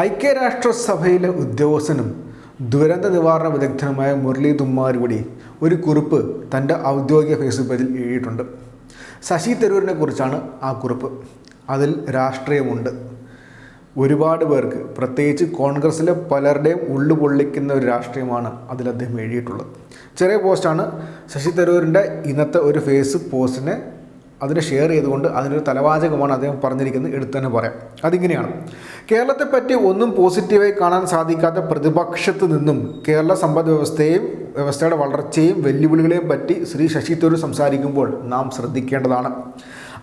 ഐക്യരാഷ്ട്രസഭയിലെ ഉദ്യോഗസ്ഥനും ദുരന്ത നിവാരണ വിദഗ്ധനുമായ മുരളി തുമ്മാരുകൂടി ഒരു കുറിപ്പ് തന്റെ ഔദ്യോഗിക ഫേസ്ബുക്ക് പേജിൽ എഴുതിയിട്ടുണ്ട്. ശശി തരൂരിനെ കുറിച്ചാണ് ആ കുറിപ്പ്. അതിൽ രാഷ്ട്രീയമുണ്ട്. ഒരുപാട് പേർക്ക് പ്രത്യേകിച്ച് കോൺഗ്രസ്സിലെ പലരുടെയും ഉള്ളു പൊള്ളിക്കുന്ന ഒരു രാഷ്ട്രീയമാണ് അതിൽ അദ്ദേഹം എഴുതിയിട്ടുള്ളത്. ചെറിയ പോസ്റ്റാണ് ശശി തരൂരിന്റെ ഇന്നത്തെ ഒരു ഫേസ് പോസ്റ്റിനെ അതിനെ ഷെയർ ചെയ്തുകൊണ്ട് അതിനൊരു തലവാചകമാണ് അദ്ദേഹം പറഞ്ഞിരിക്കുന്നത് എടുത്തു തന്നെ പറയാം. അതിങ്ങനെയാണ്. കേരളത്തെ പറ്റി ഒന്നും പോസിറ്റീവായി കാണാൻ സാധിക്കാത്ത പ്രതിപക്ഷത്ത് നിന്നും കേരള സമ്പദ് വ്യവസ്ഥയെയും വ്യവസ്ഥയുടെ വളർച്ചയും വെല്ലുവിളികളെയും പറ്റി ശ്രീ ശശി തരൂർ സംസാരിക്കുമ്പോൾ നാം ശ്രദ്ധിക്കേണ്ടതാണ്.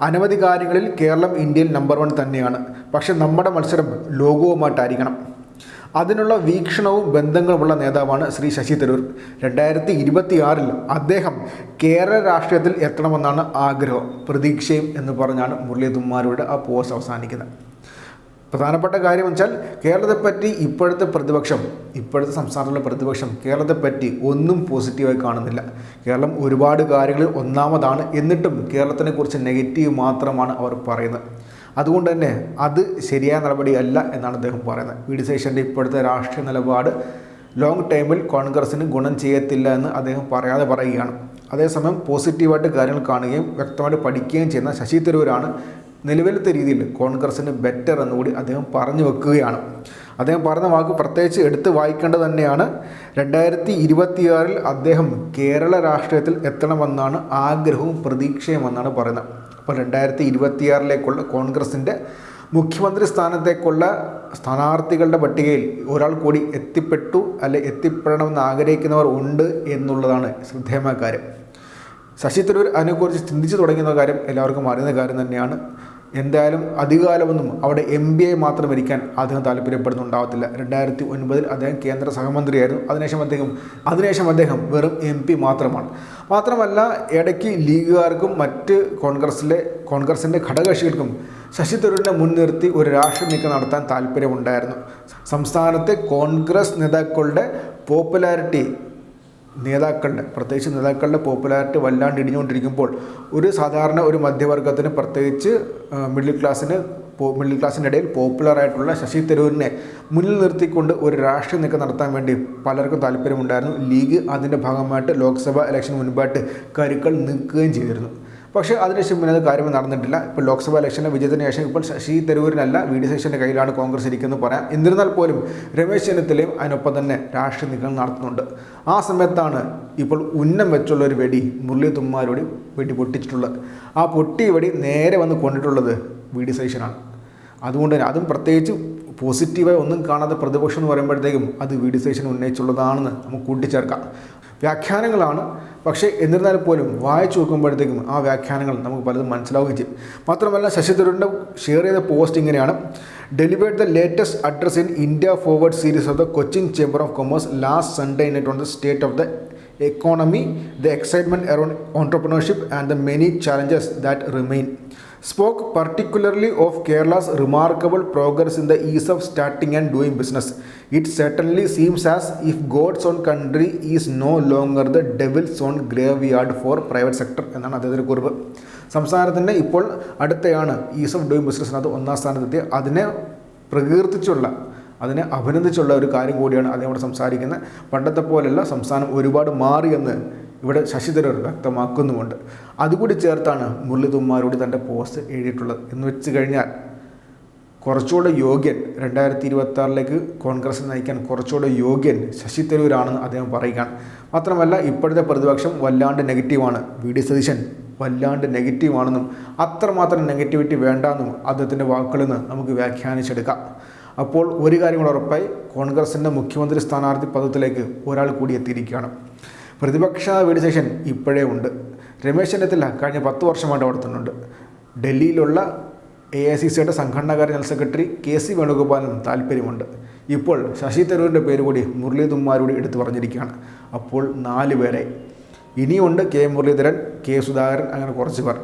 അനവധി കാര്യങ്ങളിൽ കേരളം ഇന്ത്യയിൽ നമ്പർ വൺ തന്നെയാണ്. പക്ഷേ നമ്മുടെ മത്സരം ലോകവുമായിട്ടായിരിക്കണം. അതിനുള്ള വീക്ഷണവും ബന്ധങ്ങളുമുള്ള നേതാവാണ് ശ്രീ ശശി തരൂർ. രണ്ടായിരത്തി ഇരുപത്തിയാറിൽ അദ്ദേഹം കേരള രാഷ്ട്രീയത്തിൽ എത്തണമെന്നാണ് ആഗ്രഹം പ്രതീക്ഷയും എന്ന് പറഞ്ഞാണ് മുരളി ആ പോസ്റ്റ് അവസാനിക്കുന്നത്. പ്രധാനപ്പെട്ട കാര്യം വെച്ചാൽ കേരളത്തെപ്പറ്റി ഇപ്പോഴത്തെ പ്രതിപക്ഷം ഇപ്പോഴത്തെ സംസ്ഥാനത്തുള്ള പ്രതിപക്ഷം കേരളത്തെപ്പറ്റി ഒന്നും പോസിറ്റീവായി കാണുന്നില്ല. കേരളം ഒരുപാട് കാര്യങ്ങളിൽ ഒന്നാമതാണ് എന്നിട്ടും കേരളത്തിനെക്കുറിച്ച് നെഗറ്റീവ് മാത്രമാണ് അവർ പറയുന്നത്. അതുകൊണ്ട് തന്നെ അത് ശരിയായ നടപടിയല്ല എന്നാണ് അദ്ദേഹം പറയുന്നത്. വി ഡി സതീശന്റെ ഇപ്പോഴത്തെ രാഷ്ട്രീയ നിലപാട് ലോങ് ടൈമിൽ കോൺഗ്രസ്സിന് ഗുണം ചെയ്യത്തില്ല എന്ന് അദ്ദേഹം പറയാതെ പറയുകയാണ്. അതേസമയം പോസിറ്റീവായിട്ട് കാര്യങ്ങൾ കാണുകയും വ്യക്തമായിട്ട് പഠിക്കുകയും ചെയ്യുന്ന ശശി തരൂരാണ് നിലവിലത്തെ രീതിയിൽ കോൺഗ്രസ്സിന് ബെറ്റർ എന്നുകൂടി അദ്ദേഹം പറഞ്ഞു വെക്കുകയാണ്. അദ്ദേഹം പറഞ്ഞ വാക്ക് പ്രത്യേകിച്ച് എടുത്ത് വായിക്കേണ്ടത് തന്നെയാണ്. രണ്ടായിരത്തി ഇരുപത്തിയാറിൽ അദ്ദേഹം കേരള രാഷ്ട്രീയത്തിൽ എത്തണമെന്നാണ് ആഗ്രഹവും പ്രതീക്ഷയുമെന്നാണ് പറയുന്നത്. അപ്പോൾ രണ്ടായിരത്തി ഇരുപത്തിയാറിലേക്കുള്ള കോൺഗ്രസിന്റെ മുഖ്യമന്ത്രി സ്ഥാനത്തേക്കുള്ള സ്ഥാനാർത്ഥികളുടെ പട്ടികയിൽ ഒരാൾ കൂടി എത്തിപ്പെട്ടു അല്ലെ എത്തിപ്പെടണമെന്ന് ആഗ്രഹിക്കുന്നവർ ഉണ്ട് എന്നുള്ളതാണ് ശ്രദ്ധേയമായ കാര്യം. ശശി തരൂർ അതിനെക്കുറിച്ച് ചിന്തിച്ചു തുടങ്ങുന്ന കാര്യം എല്ലാവർക്കും അറിയുന്ന കാര്യം തന്നെയാണ്. എന്തായാലും അധികാലമൊന്നും അവിടെ എം ബി ഐ മാത്രം ഇരിക്കാൻ അദ്ദേഹം താല്പര്യപ്പെടുന്നുണ്ടാവത്തില്ല. രണ്ടായിരത്തി ഒൻപതിൽ അദ്ദേഹം കേന്ദ്ര സഹമന്ത്രിയായിരുന്നു. അതിനുശേഷം അദ്ദേഹം അതിനുശേഷം അദ്ദേഹം വെറും എം പി മാത്രമാണ്. മാത്രമല്ല ഇടയ്ക്ക് ലീഗുകാർക്കും മറ്റ് കോൺഗ്രസിലെ കോൺഗ്രസിന്റെ ഘടകകക്ഷികൾക്കും ശശി തരൂരിനെ മുൻനിർത്തി ഒരു രാഷ്ട്രീയ നീക്കം നടത്താൻ താല്പര്യമുണ്ടായിരുന്നു. സംസ്ഥാനത്തെ കോൺഗ്രസ് നേതാക്കളുടെ പോപ്പുലാരിറ്റി നേതാക്കളുടെ പ്രത്യേകിച്ച് നേതാക്കളുടെ പോപ്പുലാരിറ്റി വല്ലാണ്ട് ഇടിഞ്ഞുകൊണ്ടിരിക്കുമ്പോൾ ഒരു സാധാരണ ഒരു മധ്യവർഗത്തിന് പ്രത്യേകിച്ച് മിഡിൽ ക്ലാസ്സിന് മിഡിൽ ക്ലാസ്സിന്റെ ഇടയിൽ പോപ്പുലറായിട്ടുള്ള ശശി തരൂരിനെ മുന്നിൽ നിർത്തിക്കൊണ്ട് ഒരു രാഷ്ട്രീയ നീക്കം നടത്താൻ വേണ്ടി പലർക്കും താല്പര്യമുണ്ടായിരുന്നു. ലീഗ് അതിന്റെ ഭാഗമായിട്ട് ലോക്സഭ ഇലക്ഷന് മുൻപായിട്ട് കരുക്കൾ നീക്കുകയും ചെയ്തിരുന്നു. പക്ഷേ അതിനുശേഷം പിന്നെ അത് കാര്യം നടന്നിട്ടില്ല. ഇപ്പോൾ ലോക്സഭാ ഇലക്ഷന്റെ വിജയത്തിന് ശേഷം ഇപ്പോൾ ശശി തരൂരിനല്ല വി ഡി സതീശന്റെ കയ്യിലാണ് കോൺഗ്രസ് ഇരിക്കുന്നത് പറയാം. എന്നിരുന്നാൽ പോലും രമേശ് ചെന്നിത്തലയും അതിനൊപ്പം തന്നെ രാഷ്ട്രീയ നീക്കങ്ങൾ നടത്തുന്നുണ്ട്. ആ സമയത്താണ് ഇപ്പോൾ ഉന്നം വെച്ചുള്ള ഒരു വെടി മുരളി തുമ്മാരോട് വെടി പൊട്ടിച്ചിട്ടുള്ളത്. ആ പൊട്ടി വെടി നേരെ വന്ന് കൊണ്ടിട്ടുള്ളത് വി ഡി സതീശനാണ്. അതുകൊണ്ട് തന്നെ അതും പ്രത്യേകിച്ച് പോസിറ്റീവായി ഒന്നും കാണാത്ത പ്രതിപക്ഷം എന്ന് പറയുമ്പോഴത്തേക്കും അത് വി ഡി സതീശൻ ഉന്നയിച്ചുള്ളതാണെന്ന് നമുക്ക് കൂട്ടിച്ചേർക്കാം. വ്യാഖ്യാനങ്ങളാണ്. പക്ഷേ എന്നിരുന്നാൽ പോലും വായിച്ചു നോക്കുമ്പോഴത്തേക്കും ആ വ്യാഖ്യാനങ്ങൾ നമുക്ക് പലതും മനസ്സിലാവുകയും ചെയ്യും. മാത്രമല്ല ശശി തരൂരിന്റെ ഷെയർ ചെയ്ത പോസ്റ്റ് ഇങ്ങനെയാണ്. Delivered the latest address in India forward series of the Cochin chamber of commerce last Sunday night on the state of the economy the excitement around entrepreneurship and the many challenges that remain. Spoke particularly of Kerala's remarkable progress in the ease of starting and doing business it certainly seems as if God's own country is no longer the devil's own graveyard for private sector എന്നാണ് അദ്ദേഹത്തിന്റെ കുറിപ്പ്. സംസ്ഥാനത്തിന്റെ ഇപ്പോൾ അടുത്തയാണ് ease of doing business അത് ഒന്നാം സ്ഥാനത്തെത്തി അതിനെ പ്രകീർത്തിച്ചുള്ള അതിനെ അഭിനന്ദിച്ചുള്ള ഒരു കാര്യം കൂടിയാണ് അദ്ദേഹം ഇവിടെ സംസാരിക്കുന്നത്. പണ്ടത്തെ പോലെയല്ല സംസ്ഥാനം ഒരുപാട് മാറിയെന്ന് ഇവിടെ ശശിധരർ വ്യക്തമാക്കുന്നുമുണ്ട്. അതുകൂടി ചേർത്താണ് മുരളിതുമ്മാരോട് തന്റെ പോസ്റ്റ് എഴുതിയിട്ടുള്ളത്. എന്ന് വെച്ച് കഴിഞ്ഞാൽ കുറച്ചുകൂടെ യോഗ്യൻ രണ്ടായിരത്തി ഇരുപത്തി ആറിലേക്ക് കോൺഗ്രസ് നയിക്കാൻ കുറച്ചുകൂടെ യോഗ്യൻ ശശി തരൂരാണെന്ന് അദ്ദേഹം പറയുകയാണ്. മാത്രമല്ല ഇപ്പോഴത്തെ പ്രതിപക്ഷം വല്ലാണ്ട് നെഗറ്റീവാണ്. വി. ഡി. സതീശൻ വല്ലാണ്ട് നെഗറ്റീവാണെന്നും അത്രമാത്രം നെഗറ്റിവിറ്റി വേണ്ടെന്നും അദ്ദേഹത്തിന്റെ വാക്കുകളിൽ നിന്ന് നമുക്ക് വ്യാഖ്യാനിച്ചെടുക്കാം. അപ്പോൾ ഒരു കാര്യം കൂടെ ഉറപ്പായി കോൺഗ്രസിന്റെ മുഖ്യമന്ത്രി സ്ഥാനാർത്ഥി പദത്തിലേക്ക് ഒരാൾ കൂടി എത്തിയിരിക്കുകയാണ്. പ്രതിപക്ഷ വീട് സെഷൻ ഇപ്പോഴേ ഉണ്ട്. രമേശ് ചെന്നിത്തല കഴിഞ്ഞ പത്ത് വർഷമായിട്ട് അവിടെ തന്നുണ്ട് ഡൽഹിയിലുള്ള എ ഐ സി സിയുടെ സംഘടനാകാര്യ ജനറൽ സെക്രട്ടറി കെ സി വേണുഗോപാലിനും താല്പര്യമുണ്ട്. ഇപ്പോൾ ശശി തരൂരിന്റെ പേര് കൂടി എടുത്തു പറഞ്ഞിരിക്കുകയാണ്. അപ്പോൾ നാല് പേരെ. ഇനിയുണ്ട് കെ മുരളീധരൻ കെ സുധാകരൻ അങ്ങനെ കുറച്ച് പേർ.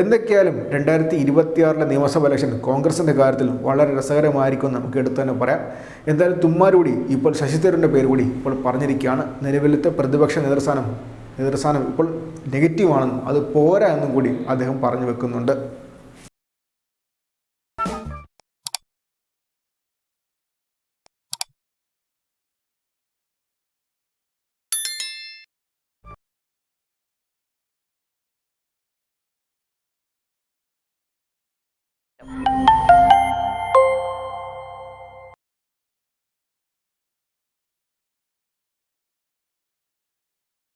എന്തൊക്കെയായാലും രണ്ടായിരത്തി ഇരുപത്തിയാറിലെ നിയമസഭ ഇലക്ഷൻ കോൺഗ്രസിന്റെ കാര്യത്തിൽ വളരെ രസകരമായിരിക്കും നമുക്ക് എടുത്തു തന്നെ പറയാം. എന്തായാലും തുമ്മാരൂടി ഇപ്പോൾ ശശി തരൂരിന്റെ പേര് കൂടി ഇപ്പോൾ പറഞ്ഞിരിക്കുകയാണ്. നിലവിലത്തെ പ്രതിപക്ഷ നേതൃസ്ഥാനം നേതൃസ്ഥാനം ഇപ്പോൾ നെഗറ്റീവാണെന്നും അത് പോരാ എന്നും കൂടി അദ്ദേഹം പറഞ്ഞു വെക്കുന്നുണ്ട്. you